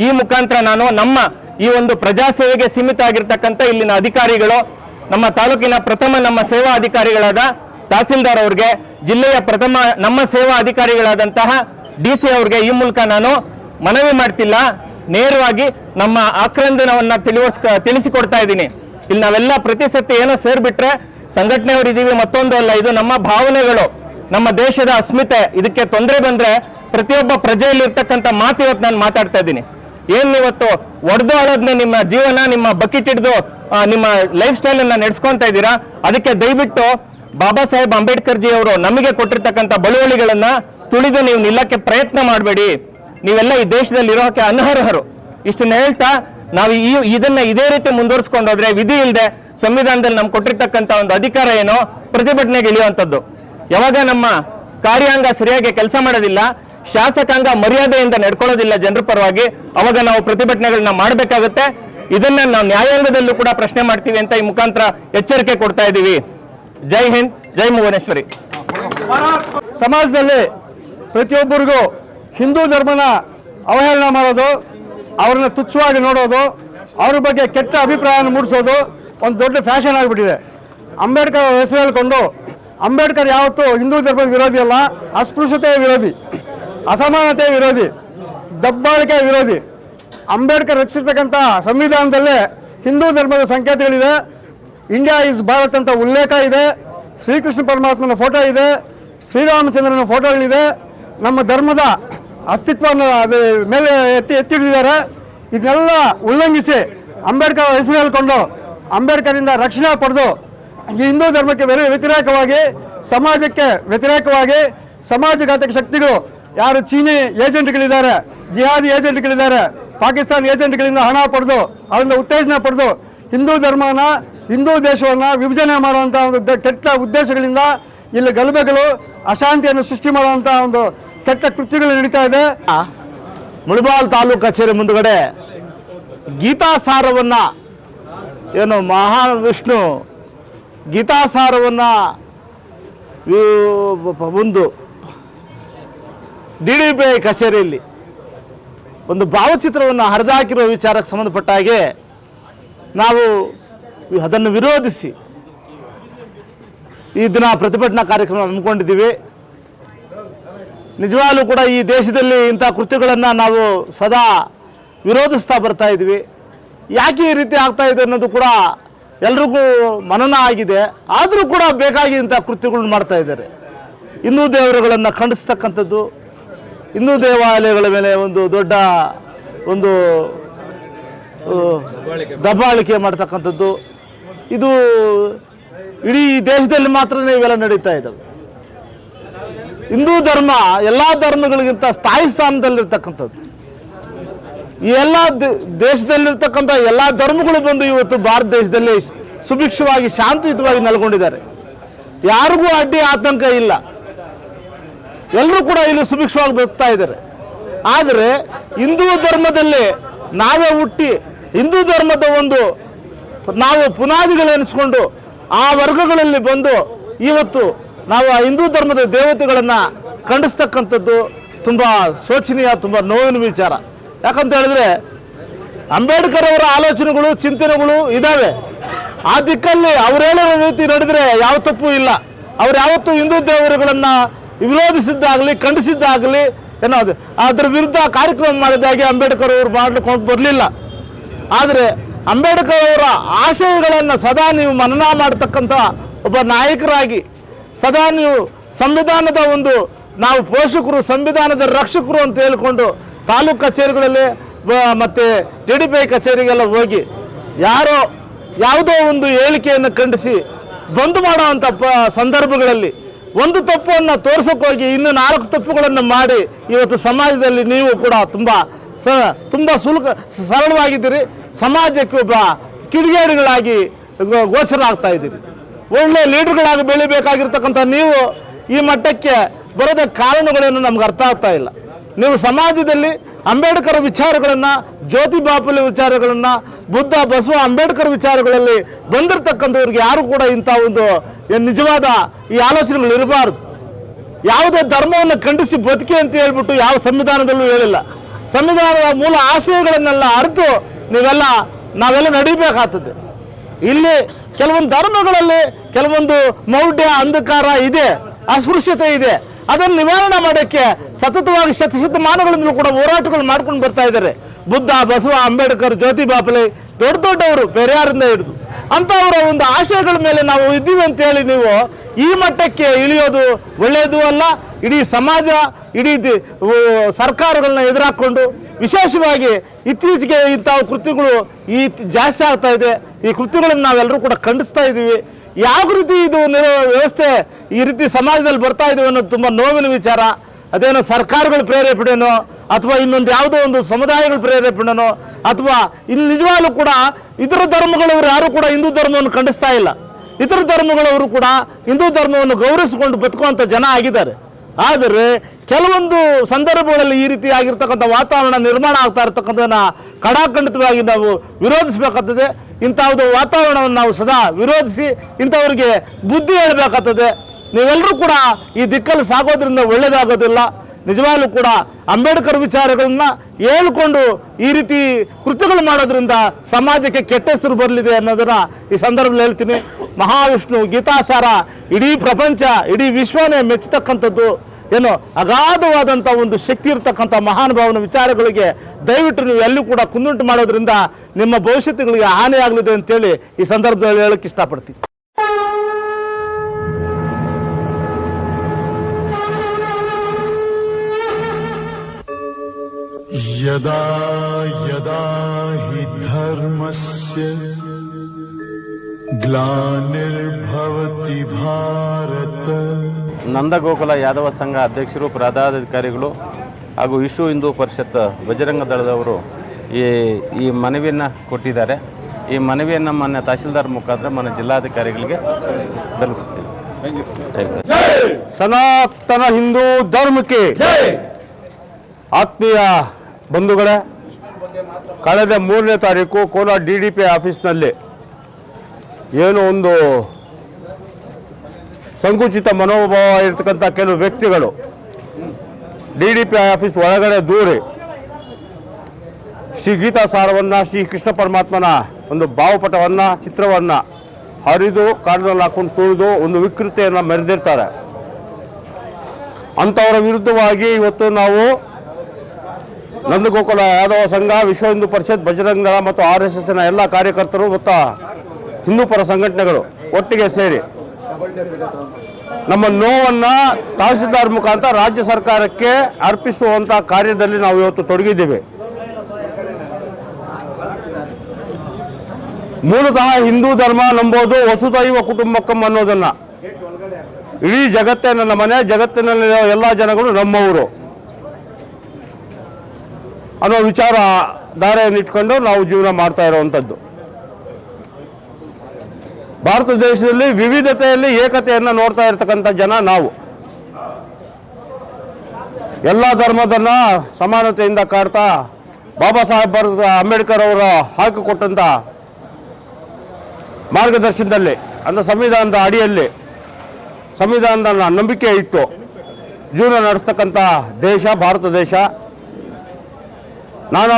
ಈ ಮುಖಾಂತರ ನಾನು ನಮ್ಮ ಈ ಒಂದು ಪ್ರಜಾಸೇವೆಗೆ ಸೀಮಿತ ಆಗಿರ್ತಕ್ಕಂಥ ಇಲ್ಲಿನ ಅಧಿಕಾರಿಗಳು, ನಮ್ಮ ತಾಲೂಕಿನ ಪ್ರಥಮ ನಮ್ಮ ಸೇವಾ ಅಧಿಕಾರಿಗಳಾದ ತಹಸೀಲ್ದಾರ್ ಅವ್ರಿಗೆ, ಜಿಲ್ಲೆಯ ಪ್ರಥಮ ನಮ್ಮ ಸೇವಾ ಅಧಿಕಾರಿಗಳಾದಂತಹ ಡಿ ಸಿ ಅವ್ರಿಗೆ ಈ ಮೂಲಕ ನಾನು ಮನವಿ ಮಾಡ್ತಿಲ್ಲ. ನೇರವಾಗಿ ನಮ್ಮ ಆಕ್ರಂದನವನ್ನ ತಿಳಿಸ್ ತಿಳಿಸಿಕೊಡ್ತಾ ಇದ್ದೀನಿ. ಇಲ್ಲಿ ನಾವೆಲ್ಲ ಪ್ರತಿ ಸತಿ ಏನೋ ಸೇರ್ಬಿಟ್ರೆ ಸಂಘಟನೆಯವರು ಇದೀವಿ, ಮತ್ತೊಂದು ಅಲ್ಲ, ಇದು ನಮ್ಮ ಭಾವನೆಗಳು. ನಮ್ಮ ದೇಶದ ಅಸ್ಮಿತೆ. ಇದಕ್ಕೆ ತೊಂದರೆ ಬಂದ್ರೆ ಪ್ರತಿಯೊಬ್ಬ ಪ್ರಜೆಯಲ್ಲಿ ಇರ್ತಕ್ಕಂಥ ಮಾತು ಇವತ್ತು ನಾನು ಮಾತಾಡ್ತಾ ಇದ್ದೀನಿ. ಏನ್ ಇವತ್ತು ಒಡೆದು ನಿಮ್ಮ ಜೀವನ, ನಿಮ್ಮ ಬಕೆಟ್ ಹಿಡಿದು ನಿಮ್ಮ ಲೈಫ್ ಸ್ಟೈಲ್ ಅನ್ನ ನಡೆಸ್ಕೊಂತ ಇದ್ದೀರಾ? ಅದಕ್ಕೆ ದಯವಿಟ್ಟು ಬಾಬಾ ಸಾಹೇಬ್ ಅಂಬೇಡ್ಕರ್ ಜಿ ಅವರು ನಮಗೆ ಕೊಟ್ಟಿರ್ತಕ್ಕಂಥ ಬಳುವಳಿಗಳನ್ನ ತುಳಿದು ನೀವು ನಿಲ್ಲಕ್ಕೆ ಪ್ರಯತ್ನ ಮಾಡಬೇಡಿ. ನೀವೆಲ್ಲ ಈ ದೇಶದಲ್ಲಿ ಇರೋಕೆ ಅನರ್ಹರು. ಇಷ್ಟನ್ನ ಹೇಳ್ತಾ ನಾವು ಈ ಇದನ್ನ ಇದೇ ರೀತಿ ಮುಂದುವರಿಸ್ಕೊಂಡೋದ್ರೆ ವಿಧಿ ಇಲ್ಲದೆ ಸಂವಿಧಾನದಲ್ಲಿ ನಮ್ಗೆ ಕೊಟ್ಟಿರ್ತಕ್ಕಂಥ ಒಂದು ಅಧಿಕಾರ ಏನೋ ಪ್ರತಿಭಟನೆಗೆ ಇಳಿಯುವಂಥದ್ದು. ಯಾವಾಗ ನಮ್ಮ ಕಾರ್ಯಾಂಗ ಸರಿಯಾಗಿ ಕೆಲಸ ಮಾಡೋದಿಲ್ಲ, ಶಾಸಕಾಂಗ ಮರ್ಯಾದೆಯಿಂದ ನಡ್ಕೊಳ್ಳೋದಿಲ್ಲ ಜನರ ಪರವಾಗಿ, ಅವಾಗ ನಾವು ಪ್ರತಿಭಟನೆಗಳನ್ನ ಮಾಡಬೇಕಾಗುತ್ತೆ. ಇದನ್ನ ನಾವು ನ್ಯಾಯಾಂಗದಲ್ಲೂ ಕೂಡ ಪ್ರಶ್ನೆ ಮಾಡ್ತೀವಿ ಅಂತ ಈ ಮುಖಾಂತರ ಎಚ್ಚರಿಕೆ ಕೊಡ್ತಾ ಇದ್ದೀವಿ. ಜೈ ಹಿಂದ್, ಜೈ ಭುವನೇಶ್ವರಿ. ಸಮಾಜದಲ್ಲಿ ಪ್ರತಿಯೊಬ್ಬರಿಗೂ ಹಿಂದೂ ಧರ್ಮನ ಅವಹೇಳನ ಮಾಡೋದು, ಅವ್ರನ್ನ ತುಚ್ಛವಾಗಿ ನೋಡೋದು, ಅವ್ರ ಬಗ್ಗೆ ಕೆಟ್ಟ ಅಭಿಪ್ರಾಯನ ಮೂಡಿಸೋದು ಒಂದು ದೊಡ್ಡ ಫ್ಯಾಷನ್ ಆಗಿಬಿಟ್ಟಿದೆ. ಅಂಬೇಡ್ಕರ್ ಅವ್ರ ಹೆಸರು ಹೇಳ್ಕೊಂಡು, ಅಂಬೇಡ್ಕರ್ ಯಾವತ್ತೂ ಹಿಂದೂ ಧರ್ಮದ ವಿರೋಧಿ ಅಲ್ಲ, ಅಸ್ಪೃಶ್ಯತೆಯ ವಿರೋಧಿ, ಅಸಮಾನತೆಯ ವಿರೋಧಿ, ದಬ್ಬಾಳಿಕೆಯ ವಿರೋಧಿ. ಅಂಬೇಡ್ಕರ್ ರಚಿಸಿರ್ತಕ್ಕಂಥ ಸಂವಿಧಾನದಲ್ಲೇ ಹಿಂದೂ ಧರ್ಮದ ಸಂಕೇತಗಳಿದೆ. ಇಂಡಿಯಾ ಇಸ್ ಭಾರತ್ ಅಂತ ಉಲ್ಲೇಖ ಇದೆ. ಶ್ರೀಕೃಷ್ಣ ಪರಮಾತ್ಮನ ಫೋಟೋ ಇದೆ. ಶ್ರೀರಾಮಚಂದ್ರನ ಫೋಟೋಗಳಿದೆ. ನಮ್ಮ ಧರ್ಮದ ಅಸ್ತಿತ್ವವನ್ನು ಅದು ಮೇಲೆ ಎತ್ತಿ ಎತ್ತಿಡಿದ್ದಾರೆ ಇದನ್ನೆಲ್ಲ ಉಲ್ಲಂಘಿಸಿ ಅಂಬೇಡ್ಕರ್ ಹೆಸರು ಹೇಳ್ಕೊಂಡು ಅಂಬೇಡ್ಕರಿಂದ ರಕ್ಷಣೆ ಪಡೆದು ಈ ಹಿಂದೂ ಧರ್ಮಕ್ಕೆ ವ್ಯ- ವ್ಯತಿರೇಕವಾಗಿ, ಸಮಾಜಕ್ಕೆ ವ್ಯತಿರೇಕವಾಗಿ ಸಮಾಜಘಾತಕ ಶಕ್ತಿಗಳು ಯಾರು ಚೀನಿ ಏಜೆಂಟ್ಗಳಿದ್ದಾರೆ, ಜಿಹಾದಿ ಏಜೆಂಟ್ಗಳಿದ್ದಾರೆ, ಪಾಕಿಸ್ತಾನ ಏಜೆಂಟ್ಗಳಿಂದ ಹಣ ಪಡೆದು ಅವರಿಂದ ಉತ್ತೇಜನ ಪಡೆದು ಹಿಂದೂ ಧರ್ಮನ, ಹಿಂದೂ ದೇಶವನ್ನ ವಿಭಜನೆ ಮಾಡುವಂಥ ಒಂದು ಕೆಟ್ಟ ಉದ್ದೇಶಗಳಿಂದ ಇಲ್ಲಿ ಗಲಭೆಗಳು, ಅಶಾಂತಿಯನ್ನು ಸೃಷ್ಟಿ ಮಾಡುವಂಥ ಒಂದು ಕೆಟ್ಟ ಕೃತ್ಯಗಳು ನಡೀತಾ ಇದೆ. ಮುಳಬಾಲ್ ತಾಲೂಕು ಕಚೇರಿ ಮುಂದುಗಡೆ ಗೀತಾಸಾರವನ್ನು ಏನು ಮಹಾವಿಷ್ಣು ಗೀತಾಸಾರವನ್ನು ಒಂದು ಡಿ ಡಿ ಐ ಕಚೇರಿಯಲ್ಲಿ ಒಂದು ಭಾವಚಿತ್ರವನ್ನು ಹರಿದಾಕಿರುವ ವಿಚಾರಕ್ಕೆ ಸಂಬಂಧಪಟ್ಟ ಹಾಗೆ ನಾವು ಅದನ್ನು ವಿರೋಧಿಸಿ ಈ ದಿನ ಪ್ರತಿಭಟನಾ ಕಾರ್ಯಕ್ರಮ ಹಮ್ಮಿಕೊಂಡಿದ್ದೀವಿ. ನಿಜವಾಗ್ಲೂ ಕೂಡ ಈ ದೇಶದಲ್ಲಿ ಇಂಥ ಕೃತ್ಯಗಳನ್ನು ನಾವು ಸದಾ ವಿರೋಧಿಸ್ತಾ ಬರ್ತಾ ಇದ್ವಿ. ಯಾಕೆ ಈ ರೀತಿ ಆಗ್ತಾ ಇದೆ ಅನ್ನೋದು ಕೂಡ ಎಲ್ರಿಗೂ ಮನನ ಆಗಿದೆ. ಆದರೂ ಕೂಡ ಬೇಕಾಗಿ ಇಂಥ ಕೃತ್ಯಗಳನ್ನ ಮಾಡ್ತಾ ಇದ್ದಾರೆ. ಹಿಂದೂ ದೇವರುಗಳನ್ನು ಖಂಡಿಸ್ತಕ್ಕಂಥದ್ದು, ಹಿಂದೂ ದೇವಾಲಯಗಳ ಮೇಲೆ ಒಂದು ದೊಡ್ಡ ಒಂದು ದಬ್ಬಾಳಿಕೆ ಮಾಡ್ತಕ್ಕಂಥದ್ದು. ಇದು ಇಡೀ ದೇಶದಲ್ಲಿ ಮಾತ್ರ ಇವೆಲ್ಲ ನಡೀತಾ ಇದ್ದಾವೆ. ಹಿಂದೂ ಧರ್ಮ ಎಲ್ಲ ಧರ್ಮಗಳಿಗಿಂತ ಸ್ಥಾಯಿ ಸ್ಥಾನದಲ್ಲಿರ್ತಕ್ಕಂಥದ್ದು. ಈ ಎಲ್ಲ ದೇಶದಲ್ಲಿರ್ತಕ್ಕಂಥ ಎಲ್ಲ ಧರ್ಮಗಳು ಬಂದು ಇವತ್ತು ಭಾರತ ದೇಶದಲ್ಲಿ ಸುಭಿಕ್ಷವಾಗಿ ಶಾಂತಿಯುತವಾಗಿ ನೆಲೆಗೊಂಡಿದ್ದಾರೆ. ಯಾರಿಗೂ ಅಡ್ಡಿ ಆತಂಕ ಇಲ್ಲ. ಎಲ್ಲರೂ ಕೂಡ ಇಲ್ಲಿ ಸುಭಿಕ್ಷವಾಗಿ ಬದುಕ್ತಾ ಇದ್ದಾರೆ. ಆದರೆ ಹಿಂದೂ ಧರ್ಮದಲ್ಲಿ ನಾವೇ ಹುಟ್ಟಿ ಹಿಂದೂ ಧರ್ಮದ ಒಂದು ನಾವು ಪುನಾದಿಗಳೆನಿಸ್ಕೊಂಡು ಆ ವರ್ಗಗಳಲ್ಲಿ ಬಂದು ಇವತ್ತು ನಾವು ಆ ಹಿಂದೂ ಧರ್ಮದ ದೇವತೆಗಳನ್ನು ಖಂಡಿಸ್ತಕ್ಕಂಥದ್ದು ತುಂಬ ಶೋಚನೀಯ, ತುಂಬ ನೋವಿನ ವಿಚಾರ. ಯಾಕಂತ ಹೇಳಿದ್ರೆ ಅಂಬೇಡ್ಕರ್ ಅವರ ಆಲೋಚನೆಗಳು, ಚಿಂತನೆಗಳು ಇದ್ದಾವೆ ಆ ದಿಕ್ಕಲ್ಲಿ ಅವ್ರು ಹೇಳಿರೋ ರೀತಿ ನಡೆದ್ರೆ ಯಾವ ತಪ್ಪು ಇಲ್ಲ. ಅವ್ರು ಯಾವತ್ತೂ ಹಿಂದೂ ದೇವರುಗಳನ್ನು ವಿರೋಧಿಸಿದ್ದಾಗಲಿ, ಖಂಡಿಸಿದ್ದಾಗಲಿ ಏನೋ ಅದು, ಅದ್ರ ವಿರುದ್ಧ ಕಾರ್ಯಕ್ರಮ ಮಾಡಿದಾಗೆ ಅಂಬೇಡ್ಕರ್ ಅವರು ಮಾಡ್ಲಿಕ್ಕೆ ಬರಲಿಲ್ಲ. ಆದರೆ ಅಂಬೇಡ್ಕರ್ ಅವರ ಆಶಯಗಳನ್ನು ಸದಾ ನೀವು ಮನನ ಮಾಡತಕ್ಕಂಥ ಒಬ್ಬ ನಾಯಕರಾಗಿ ಸದಾ ನೀವು ಸಂವಿಧಾನದ ಒಂದು ನಾವು ಪೋಷಕರು, ಸಂವಿಧಾನದ ರಕ್ಷಕರು ಅಂತ ಹೇಳಿಕೊಂಡು ತಾಲೂಕು ಕಚೇರಿಗಳಲ್ಲಿ ಮತ್ತೆ ಡಿ ಡಿ ಪಿ ಕಚೇರಿಗೆಲ್ಲ ಹೋಗಿ ಯಾರೋ ಯಾವುದೋ ಒಂದು ಹೇಳಿಕೆಯನ್ನು ಖಂಡಿಸಿ ಬಂದ್ ಮಾಡುವಂಥ ಪ, ಸಂದರ್ಭಗಳಲ್ಲಿ ಒಂದು ತಪ್ಪನ್ನು ತೋರ್ಸೋಕ್ಕೋಗಿ ಇನ್ನು ನಾಲ್ಕು ತಪ್ಪುಗಳನ್ನು ಮಾಡಿ ಇವತ್ತು ಸಮಾಜದಲ್ಲಿ ನೀವು ಕೂಡ ತುಂಬ ಸ, ತುಂಬ ಸುಲ್ಕ, ಸರಳವಾಗಿದ್ದೀರಿ. ಸಮಾಜಕ್ಕೆ ಒಬ್ಬ ಕಿಡಿಗೇಡಿಗಳಾಗಿ ಗೋಚರ ಆಗ್ತಾ ಇದ್ದೀರಿ. ಒಳ್ಳೆ ಲೀಡರ್ಗಳಾಗಿ ಬೆಳಿಬೇಕಾಗಿರ್ತಕ್ಕಂಥ ನೀವು ಈ ಮಟ್ಟಕ್ಕೆ ಬರೋದ ಕಾರಣಗಳೇನು ನಮ್ಗೆ ಅರ್ಥ ಆಗ್ತಾ ಇಲ್ಲ. ನೀವು ಸಮಾಜದಲ್ಲಿ ಅಂಬೇಡ್ಕರ್ ವಿಚಾರಗಳನ್ನು, ಜ್ಯೋತಿ ಬಾಪುಲೆ ವಿಚಾರಗಳನ್ನು, ಬುದ್ಧ ಬಸವ ಅಂಬೇಡ್ಕರ್ ವಿಚಾರಗಳಲ್ಲಿ ಬಂದಿರತಕ್ಕಂಥವ್ರಿಗೆ ಯಾರು ಕೂಡ ಇಂಥ ಒಂದು ನಿಜವಾದ ಈ ಆಲೋಚನೆಗಳು ಇರಬಾರದು. ಯಾವುದೇ ಧರ್ಮವನ್ನು ಖಂಡಿಸಿ ಬದುಕಿ ಅಂತ ಹೇಳ್ಬಿಟ್ಟು ಯಾವ ಸಂವಿಧಾನದಲ್ಲೂ ಹೇಳಿಲ್ಲ. ಸಂವಿಧಾನದ ಮೂಲ ಆಶಯಗಳನ್ನೆಲ್ಲ ಅರಿತು ನೀವೆಲ್ಲ, ನಾವೆಲ್ಲ ನಡಿಬೇಕಾಗ್ತದೆ. ಇಲ್ಲಿ ಕೆಲವೊಂದು ಧರ್ಮಗಳಲ್ಲಿ ಕೆಲವೊಂದು ಮೌಢ್ಯ, ಅಂಧಕಾರ ಇದೆ, ಅಸ್ಪೃಶ್ಯತೆ ಇದೆ. ಅದನ್ನು ನಿವಾರಣೆ ಮಾಡೋಕ್ಕೆ ಸತತವಾಗಿ ಶತಶತಮಾನಗಳಿಂದಲೂ ಕೂಡ ಹೋರಾಟಗಳು ಮಾಡ್ಕೊಂಡು ಬರ್ತಾ ಇದ್ದಾರೆ. ಬುದ್ಧ, ಬಸವ, ಅಂಬೇಡ್ಕರ್, ಜ್ಯೋತಿ ಬಾಪಲೆ, ದೊಡ್ಡ ದೊಡ್ಡವರು, ಪೆರಿಯಾರಿಂದ ಹಿಡಿದು ಅಂಥವರ ಒಂದು ಆಶಯಗಳ ಮೇಲೆ ನಾವು ಇದ್ದೀವಿ ಅಂತ ಹೇಳಿ ನೀವು ಈ ಮಟ್ಟಕ್ಕೆ ಇಳಿಯೋದು ಒಳ್ಳೆಯದು ಅಲ್ಲ. ಇಡೀ ಸಮಾಜ, ಇಡೀ ಸರ್ಕಾರಗಳನ್ನ ಎದುರಾಕೊಂಡು ವಿಶೇಷವಾಗಿ ಇತ್ತೀಚೆಗೆ ಇಂಥ ಕೃತಿಗಳು ಈ ಜಾಸ್ತಿ ಆಗ್ತಾ ಇದೆ. ಈ ಕೃತ್ಯಗಳನ್ನು ನಾವೆಲ್ಲರೂ ಕೂಡ ಖಂಡಿಸ್ತಾ ಇದ್ದೀವಿ. ಯಾವ ರೀತಿ ಇದು ವ್ಯವಸ್ಥೆ ಈ ರೀತಿ ಸಮಾಜದಲ್ಲಿ ಬರ್ತಾ ಇದ್ದೀವಿ ಅನ್ನೋದು ತುಂಬ ನೋವಿನ ವಿಚಾರ. ಅದೇನೋ ಸರ್ಕಾರಗಳು ಪ್ರೇರೇಪಣೆನೋ, ಅಥವಾ ಇನ್ನೊಂದು ಯಾವುದೋ ಒಂದು ಸಮುದಾಯಗಳ ಪ್ರೇರೇಪಣೆನೋ, ಅಥವಾ ಇಲ್ಲಿ ನಿಜವಾಗ್ಲೂ ಕೂಡ ಇತರ ಧರ್ಮಗಳವರು ಯಾರು ಕೂಡ ಹಿಂದೂ ಧರ್ಮವನ್ನು ಖಂಡಿಸ್ತಾ ಇಲ್ಲ. ಇತರ ಧರ್ಮಗಳವರು ಕೂಡ ಹಿಂದೂ ಧರ್ಮವನ್ನು ಗೌರವಿಸಿಕೊಂಡು ಬದುಕುವಂಥ ಜನ ಆಗಿದ್ದಾರೆ. ಆದರೆ ಕೆಲವೊಂದು ಸಂದರ್ಭಗಳಲ್ಲಿ ಈ ರೀತಿ ಆಗಿರ್ತಕ್ಕಂಥ ವಾತಾವರಣ ನಿರ್ಮಾಣ ಆಗ್ತಾ ಇರತಕ್ಕಂಥದ್ದನ್ನು ಕಡಾಖಂಡಿತವಾಗಿ ನಾವು ವಿರೋಧಿಸಬೇಕಾಗ್ತದೆ. ಇಂಥದ್ದು ವಾತಾವರಣವನ್ನು ನಾವು ಸದಾ ವಿರೋಧಿಸಿ ಇಂಥವರಿಗೆ ಬುದ್ಧಿ ಹೇಳಬೇಕಾಗ್ತದೆ. ನೀವೆಲ್ಲರೂ ಕೂಡ ಈ ದಿಕ್ಕಲ್ಲಿ ಸಾಗೋದ್ರಿಂದ ಒಳ್ಳೇದಾಗೋದಿಲ್ಲ. ನಿಜವಾಗ್ಲೂ ಕೂಡ ಅಂಬೇಡ್ಕರ್ ವಿಚಾರಗಳನ್ನ ಹೇಳ್ಕೊಂಡು ಈ ರೀತಿ ಕೃತ್ಯಗಳು ಮಾಡೋದ್ರಿಂದ ಸಮಾಜಕ್ಕೆ ಕೆಟ್ಟ ಹೆಸರು ಬರಲಿದೆ ಅನ್ನೋದನ್ನ ಈ ಸಂದರ್ಭದಲ್ಲಿ ಹೇಳ್ತೀನಿ. ಮಹಾವಿಷ್ಣು ಗೀತಾಸಾರ, ಇಡೀ ಪ್ರಪಂಚ, ಇಡೀ ವಿಶ್ವನೇ ಮೆಚ್ಚತಕ್ಕಂಥದ್ದು. ಏನು ಅಗಾಧವಾದಂಥ ಒಂದು ಶಕ್ತಿ ಇರತಕ್ಕಂಥ ಮಹಾನುಭಾವನ ವಿಚಾರಗಳಿಗೆ ದಯವಿಟ್ಟು ನೀವು ಎಲ್ಲೂ ಕೂಡ ಕುಂದುಂಟು ಮಾಡೋದ್ರಿಂದ ನಿಮ್ಮ ಭವಿಷ್ಯತ್ತುಗಳಿಗೆ ಹಾನಿಯಾಗಲಿದೆ ಅಂತೇಳಿ ಈ ಸಂದರ್ಭದಲ್ಲಿ ಹೇಳಕ್ಕೆ ಇಷ್ಟಪಡ್ತೀನಿ. यदा यदा हि धर्मस्य ग्लानिर्भवति भारत ನಂದಗೋಕುಲ ಯಾದವ ಸಂಘ ಅಧ್ಯಕ್ಷರು ಪದಾಧಿಕಾರಿಗಳು ಹಾಗೂ ವಿಶ್ವ ಹಿಂದೂ ಪರಿಷತ್ ಬಜರಂಗ ದಳದವರು ಈ ಈ ಮನವಿಯನ್ನು ಕೊಟ್ಟಿದ್ದಾರೆ ಈ ಮನವಿಯನ್ನು ಮಾನ್ಯ ತಹಶೀಲ್ದಾರ್ ಮುಖಾಂತರ ಮಾನ್ಯ ಜಿಲ್ಲಾಧಿಕಾರಿಗಳಿಗೆ ತಲುಪಿಸ್ತೀವಿ ಥ್ಯಾಂಕ್ ಯು ಸನಾತನ ಹಿಂದೂ ಧರ್ಮಕ್ಕೆ ಆತ್ಮೀಯ ಬಂಧುಗಳೇ, ಕಳೆದ ಮೂರನೇ ತಾರೀಕು ಕೋಲಾರ ಡಿ ಡಿ ಪಿ ಆಫೀಸ್ನಲ್ಲಿ ಏನು ಒಂದು ಸಂಕುಚಿತ ಮನೋಭಾವ ಇರತಕ್ಕಂಥ ಕೆಲವು ವ್ಯಕ್ತಿಗಳು ಡಿ ಡಿ ಪಿ ಆಫೀಸ್ ಒಳಗಡೆ ದೂರಿ ಶ್ರೀ ಗೀತಾ ಸಾರವನ್ನು, ಶ್ರೀ ಕೃಷ್ಣ ಪರಮಾತ್ಮನ ಒಂದು ಭಾವಪಟವನ್ನು, ಚಿತ್ರವನ್ನು ಹರಿದು ಕಾಡಿನಲ್ಲಿ ಹಾಕೊಂಡು ತುಳಿದು ಒಂದು ವಿಕೃತಿಯನ್ನು ಮೆರೆದಿರ್ತಾರೆ. ಅಂಥವರ ವಿರುದ್ಧವಾಗಿ ಇವತ್ತು ನಾವು ನಂದಗೋಕುಲ ಯಾದವ ಸಂಘ, ವಿಶ್ವ ಹಿಂದೂ ಪರಿಷತ್ ಬಜರಂಗ ದಳ ಮತ್ತು ಆರ್ ಎಸ್ ಎಸ್ನ ಎಲ್ಲ ಕಾರ್ಯಕರ್ತರು ಮತ್ತು ಹಿಂದೂ ಪರ ಸಂಘಟನೆಗಳು ಒಟ್ಟಿಗೆ ಸೇರಿ ನಮ್ಮ ನೋವನ್ನು ತಹಸೀಲ್ದಾರ್ ಮುಖಾಂತರ ರಾಜ್ಯ ಸರ್ಕಾರಕ್ಕೆ ಅರ್ಪಿಸುವಂಥ ಕಾರ್ಯದಲ್ಲಿ ನಾವು ಇವತ್ತು ತೊಡಗಿದ್ದೇವೆ. ಮೂಲತಃ ಹಿಂದೂ ಧರ್ಮ ನಂಬೋದು, ವಸುದೈವ ಕುಟುಂಬಕ್ಕಂ ಅನ್ನೋದನ್ನ. ಇಡೀ ಜಗತ್ತೇ ನನ್ನ ಮನೆ, ಜಗತ್ತಿನಲ್ಲಿರೋ ಎಲ್ಲ ಜನಗಳು ನಮ್ಮವರು. ಅನ್ನೋ ವಿಚಾರ ಧಾರೆಯನ್ನಿಟ್ಕೊಂಡು ನಾವು ಜೀವನ ಮಾಡ್ತಾ ಇರುವಂಥದ್ದು. ಭಾರತ ದೇಶದಲ್ಲಿ ವಿವಿಧತೆಯಲ್ಲಿ ಏಕತೆಯನ್ನು ನೋಡ್ತಾ ಇರ್ತಕ್ಕಂಥ ಜನ ನಾವು. ಎಲ್ಲ ಧರ್ಮದನ್ನ ಸಮಾನತೆಯಿಂದ ಕಾಡ್ತಾ ಬಾಬಾ ಸಾಹೇಬ್ ಅಂಬೇಡ್ಕರ್ ಅವರು ಹಾಕಿಕೊಟ್ಟಂಥ ಮಾರ್ಗದರ್ಶನದಲ್ಲಿ, ಅಂದರೆ ಸಂವಿಧಾನದ ಅಡಿಯಲ್ಲಿ, ಸಂವಿಧಾನದ ನಂಬಿಕೆ ಇಟ್ಟು ಜೀವನ ನಡೆಸ್ತಕ್ಕಂಥ ದೇಶ, ಭಾರತ ದೇಶ. ನಾನಾ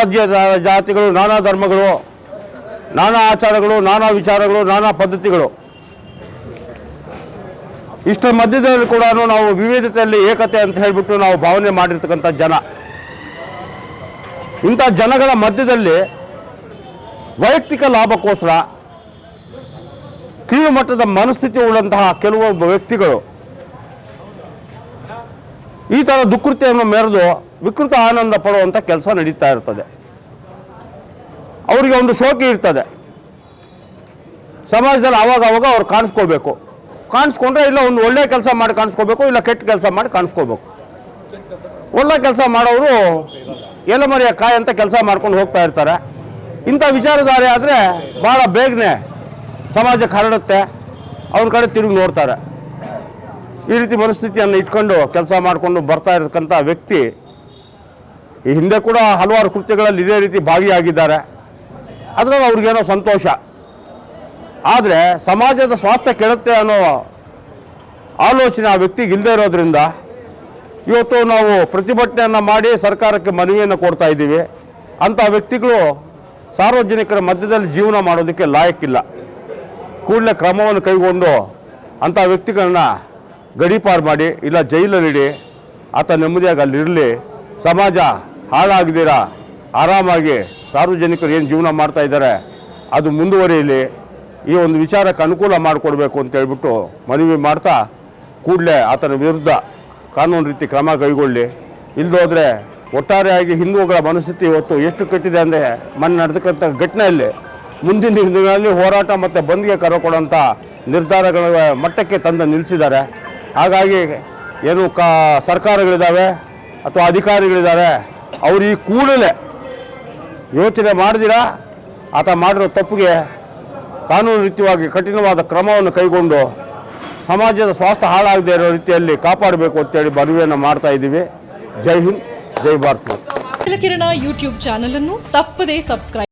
ಜಾತಿಗಳು, ನಾನಾ ಧರ್ಮಗಳು, ನಾನಾ ಆಚಾರಗಳು, ನಾನಾ ವಿಚಾರಗಳು, ನಾನಾ ಪದ್ಧತಿಗಳು. ಇಷ್ಟರ ಮಧ್ಯದಲ್ಲಿ ಕೂಡ ನಾವು ವಿವಿಧತೆಯಲ್ಲಿ ಏಕತೆ ಅಂತ ಹೇಳಿಬಿಟ್ಟು ನಾವು ಭಾವನೆ ಮಾಡಿರ್ತಕ್ಕಂಥ ಜನ. ಇಂಥ ಜನಗಳ ಮಧ್ಯದಲ್ಲಿ ವೈಯಕ್ತಿಕ ಲಾಭಕ್ಕೋಸ್ಕರ ಮಟ್ಟದ ಮನಸ್ಥಿತಿ ಉಳ್ಳಂತಹ ಕೆಲವೊಬ್ಬ ವ್ಯಕ್ತಿಗಳು ಈ ಥರ ದುಕೃತ್ಯವನ್ನು ಮೆರೆದು ವಿಕೃತ ಆನಂದ ಪಡುವಂಥ ಕೆಲಸ ನಡೀತಾ ಇರ್ತದೆ. ಅವರಿಗೆ ಒಂದು ಶೋಕಿ ಇರ್ತದೆ. ಸಮಾಜದಲ್ಲಿ ಆವಾಗ ಆವಾಗ ಅವ್ರು ಕಾಣಿಸ್ಕೋಬೇಕು. ಕಾಣಿಸ್ಕೊಂಡ್ರೆ ಇಲ್ಲ ಒಂದು ಒಳ್ಳೆ ಕೆಲಸ ಮಾಡಿ ಕಾಣಿಸ್ಕೋಬೇಕು, ಇಲ್ಲ ಕೆಟ್ಟ ಕೆಲಸ ಮಾಡಿ ಕಾಣಿಸ್ಕೋಬೇಕು. ಒಳ್ಳೆ ಕೆಲಸ ಮಾಡೋರು ಎಲೆಮರೆಯ ಕಾಯಿ ಅಂತ ಕೆಲಸ ಮಾಡ್ಕೊಂಡು ಹೋಗ್ತಾ ಇರ್ತಾರೆ. ಇಂಥ ವಿಚಾರಧಾರೆ ಆದರೆ ಭಾಳ ಬೇಗನೆ ಸಮಾಜಕ್ಕೆ ಹರಡುತ್ತೆ. ಅವ್ರ ಕಡೆ ತಿರುಗಿ ನೋಡ್ತಾರೆ. ಈ ರೀತಿ ಮನಸ್ಥಿತಿಯನ್ನು ಇಟ್ಕೊಂಡು ಕೆಲಸ ಮಾಡಿಕೊಂಡು ಬರ್ತಾ ಇರತಕ್ಕಂಥ ವ್ಯಕ್ತಿ ಈ ಹಿಂದೆ ಕೂಡ ಹಲವಾರು ಕೃತ್ಯಗಳಲ್ಲಿ ಇದೇ ರೀತಿ ಭಾಗಿಯಾಗಿದ್ದಾರೆ. ಅದರಲ್ಲಿ ಅವ್ರಿಗೇನೋ ಸಂತೋಷ. ಆದರೆ ಸಮಾಜದ ಸ್ವಾಸ್ಥ್ಯ ಕೆಡುತ್ತೆ ಅನ್ನೋ ಆಲೋಚನೆ ಆ ವ್ಯಕ್ತಿಗೆ ಇಲ್ಲದೆ ಇರೋದ್ರಿಂದ ಇವತ್ತು ನಾವು ಪ್ರತಿಭಟನೆಯನ್ನು ಮಾಡಿ ಸರ್ಕಾರಕ್ಕೆ ಮನವಿಯನ್ನು ಕೊಡ್ತಾ ಇದ್ದೀವಿ. ಅಂಥ ವ್ಯಕ್ತಿಗಳು ಸಾರ್ವಜನಿಕರ ಮಧ್ಯದಲ್ಲಿ ಜೀವನ ಮಾಡೋದಕ್ಕೆ ಲಾಯಕ್ಕಿಲ್ಲ. ಕೂಡಲೇ ಕ್ರಮವನ್ನು ಕೈಗೊಂಡು ಅಂಥ ವ್ಯಕ್ತಿಗಳನ್ನ ಗಡೀಪಾರು ಮಾಡಿ, ಇಲ್ಲ ಜೈಲಲ್ಲಿಡಿ, ಆತ ನೆಮ್ಮದಿಯಾಗಿ ಅಲ್ಲಿರಲಿ. ಸಮಾಜ ಹಾಳಾಗದಿರ? ಆರಾಮಾಗಿ? ಸಾರ್ವಜನಿಕರು ಏನು ಜೀವನ ಮಾಡ್ತಾ ಇದ್ದಾರೆ? ಅದು ಮುಂದುವರಿಯಲಿ ಈ ಒಂದು ವಿಚಾರಕ್ಕೆ ಅನುಕೂಲ ಮಾಡಿಕೊಡ್ಬೇಕು ಅಂತ ಹೇಳ್ಬಿಟ್ಟು ಮನವಿ ಮಾಡ್ತಾ ಕೂಡಲೇ ಆತನ ವಿರುದ್ಧ ಕಾನೂನು ರೀತಿ ಕ್ರಮ ಕೈಗೊಳ್ಳಿ. ಇಲ್ಲದೋದ್ರೆ ಒಟ್ಟಾರೆಯಾಗಿ ಹಿಂದೂಗಳ ಮನಸ್ಥಿತಿ ಇವತ್ತು ಎಷ್ಟು ಕೆಟ್ಟಿದೆ ಅಂದರೆ ಮೊನ್ನೆ ನಡೆದಕ್ಕಂಥ ಘಟನೆಯಲ್ಲಿ ಮುಂದಿನ ದಿನಗಳಲ್ಲಿ ಹೋರಾಟ ಮತ್ತು ಬಂದ್ಗೆ ಕರೆ ಕೊಡೋಂಥ ನಿರ್ಧಾರಗಳ ಮಟ್ಟಕ್ಕೆ ತಂದು ನಿಲ್ಲಿಸಿದ್ದಾರೆ ಹಾಗಾಗಿ ಏನು ಕಾ ಸರ್ಕಾರಗಳಿದ್ದಾವೆ ಅಥವಾ ಅಧಿಕಾರಿಗಳಿದ್ದಾರೆ ಅವರು ಈ ಕೂಡಲೇ ಯೋಚನೆ ಮಾಡಿದಿರಾ ಆತ ಮಾಡಿರೋ ತಪ್ಪಿಗೆ ಕಾನೂನು ರೀತಿಯಾಗಿ ಕಠಿಣವಾದ ಕ್ರಮವನ್ನು ಕೈಗೊಂಡು ಸಮಾಜದ ಸ್ವಾಸ್ಥ್ಯ ಹಾಳಾಗದೇ ಇರೋ ರೀತಿಯಲ್ಲಿ ಕಾಪಾಡಬೇಕು ಅಂತೇಳಿ ಮನವಿಯನ್ನು ಮಾಡ್ತಾ ಇದ್ದೀವಿ ಜೈ ಹಿಂದ್, ಜೈ ಭಾರತ್. ಕಿರಣ ಯೂಟ್ಯೂಬ್ ಚಾನಲ್ ಅನ್ನು ತಪ್ಪದೇ ಸಬ್ಸ್ಕ್ರೈಬ್